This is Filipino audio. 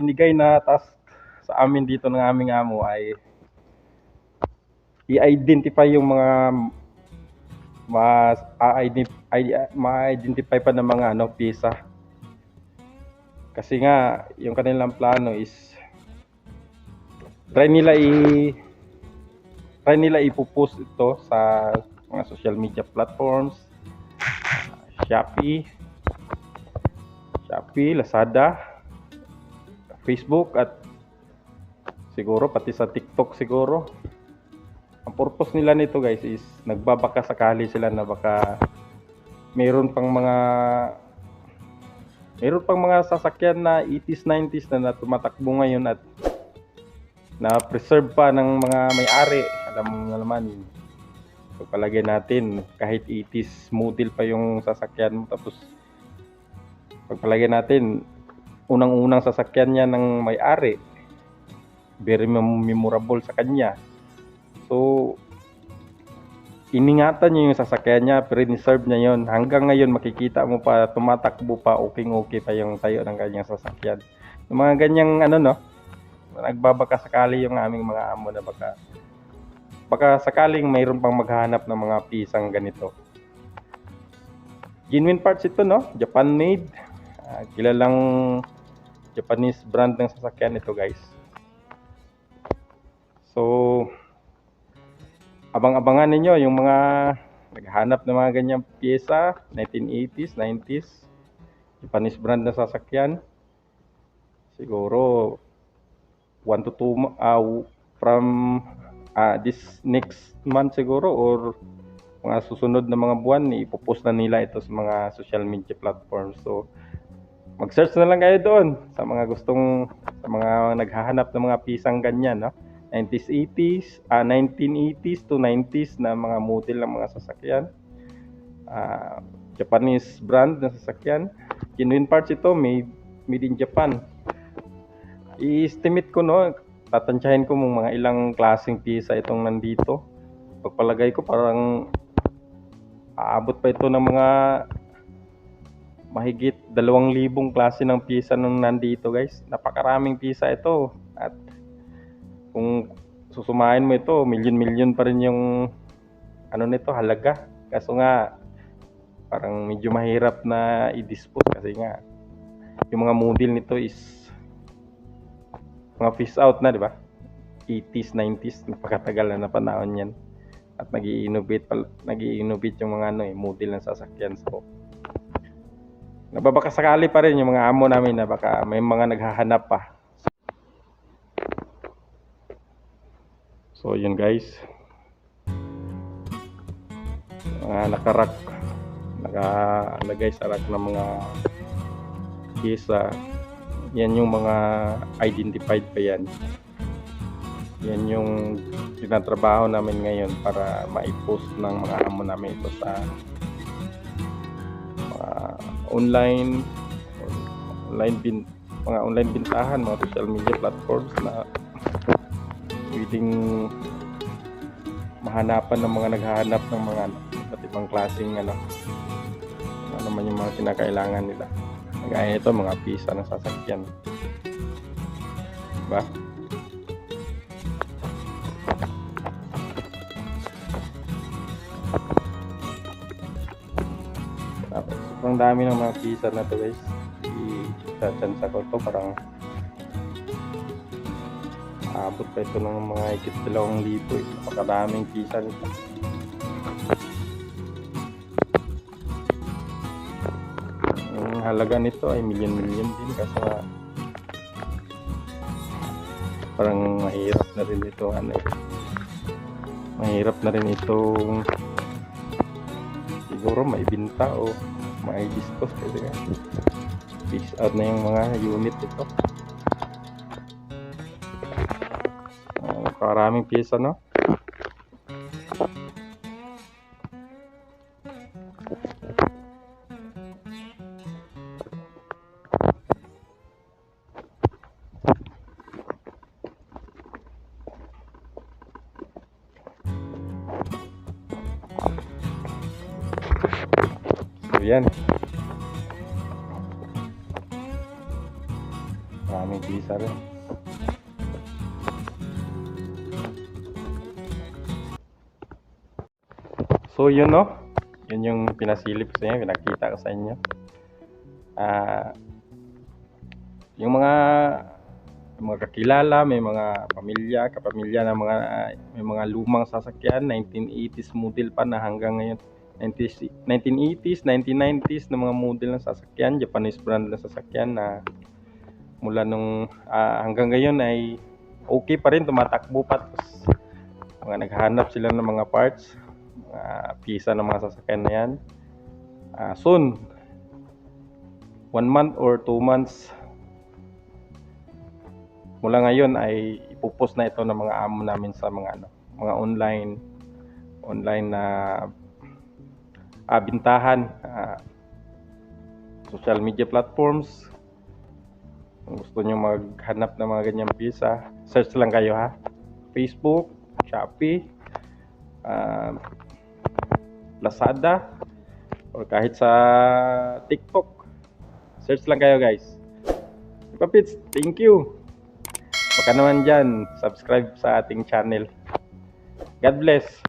binigay na task sa amin dito ng aming amo ay i-identify yung mga mas ma-identify pa ng mga ano pisa. Kasi nga yung kanilang plano is try nila i try nila ipopost ito sa mga social media platforms. Shopee. Shopee, Lazada Facebook at siguro pati sa TikTok siguro. Ang purpose nila nito guys is nagbabaka sakali sila na baka mayroon pang mga mayroon pang mga sasakyan na 80s 90s na, na tumatakbo ngayon at na preserve pa ng mga may-ari. Alam mo naman yun. Pagpalagay natin kahit 80s model pa yung sasakyan mo tapos pagpalagay natin unang-unang sasakyan niya ng may-ari very mem- memorable sa kanya so iningatan niya yung sasakyan niya pre-reserve niya yon hanggang ngayon makikita mo pa tumatakbo pa okay pa yung tayo ng kanyang sasakyan yung mga ganyang ano no nagbabaka sakali yung aming mga amo na baka baka sakaling mayroon pang maghahanap ng mga pisang ganito. Genuine parts ito, no? Japan made. Ah, kilalang Japanese brand ng sasakyan ito, guys. So, abang-abangan ninyo yung mga naghahanap ng mga ganyang pyesa, 1980s, 90s, Japanese brand ng sasakyan. Siguro 1 to 2 uh, from ah, this next month siguro or mga susunod na mga buwan ipopost na nila ito sa mga social media platforms so mag-search na lang kayo doon sa mga gustong sa mga naghahanap ng mga pisang ganyan no? 90s 80s ah 1980s to 90s na mga model ng mga sasakyan. Ah Japanese brand ng sasakyan. Genuine parts ito made made in Japan. I-estimate ko no? Tatansyahin ko mong mga ilang klaseng pisa itong nandito. Pagpalagay ko parang aabot pa ito ng mga mahigit dalawang libong klase ng pisa nung nandito guys. Napakaraming pisa ito. At kung susumahin mo ito, milyon-milyon pa rin yung ano nito, halaga. Kaso nga, parang medyo mahirap na i-dispose kasi nga yung mga model nito is mga fish out na, di ba? 80s, 90s, napakatagal na na panahon yan. At nag innovate pa, nag innovate yung mga ano eh, model ng sasakyan. So, nababaka sakali pa rin yung mga amo namin na baka may mga naghahanap pa. So, yun guys. Mga nakarak, nakalagay sa rack ng mga pyesa yan yung mga identified pa yan yan yung tinatrabaho namin ngayon para ma-post ng mga amo namin ito sa online online bin mga online bintahan mga social media platforms na pwedeng mahanapan ng mga naghahanap ng mga iba't ibang klaseng ano ano naman yung mga kinakailangan nila Gaya ito, mga pisa ng sasakyan. Diba? Sobrang dami ng mga pisa na to guys. I-chance ko to parang abot pa ito ng mga higit dalawang libo eh. Napakadaming pisa nito. ang halaga nito ay milyon-milyon din kasi nga parang mahirap na rin ito ano eh. mahirap na rin itong siguro may binta o may dispose kasi fish out na yung mga unit ito. Uh, karaming pyesa no So yan. Maraming visa rin. So yun no, yun yung pinasilip ko sa inyo, pinakita ko sa inyo. Ah, yung mga mga kakilala, may mga pamilya, kapamilya na mga may mga lumang sasakyan, 1980s model pa na hanggang ngayon 90s, 1980s, 1990s na mga model ng sasakyan, Japanese brand ng sasakyan na mula nung ah, hanggang ngayon ay okay pa rin, tumatakbo pa. Tapos, mga naghahanap sila ng mga parts, mga pisa ng mga sasakyan na yan. Ah, soon, one month or two months mula ngayon ay ipupost na ito ng mga amo namin sa mga ano, mga online online na ah, bintahan ah, social media platforms. Kung gusto nyo maghanap ng mga ganyang pisa search lang kayo ha? Facebook, Shopee ah, Lazada or kahit sa TikTok. Search lang kayo guys. Papits, thank you. Baka naman dyan, subscribe sa ating channel. God bless!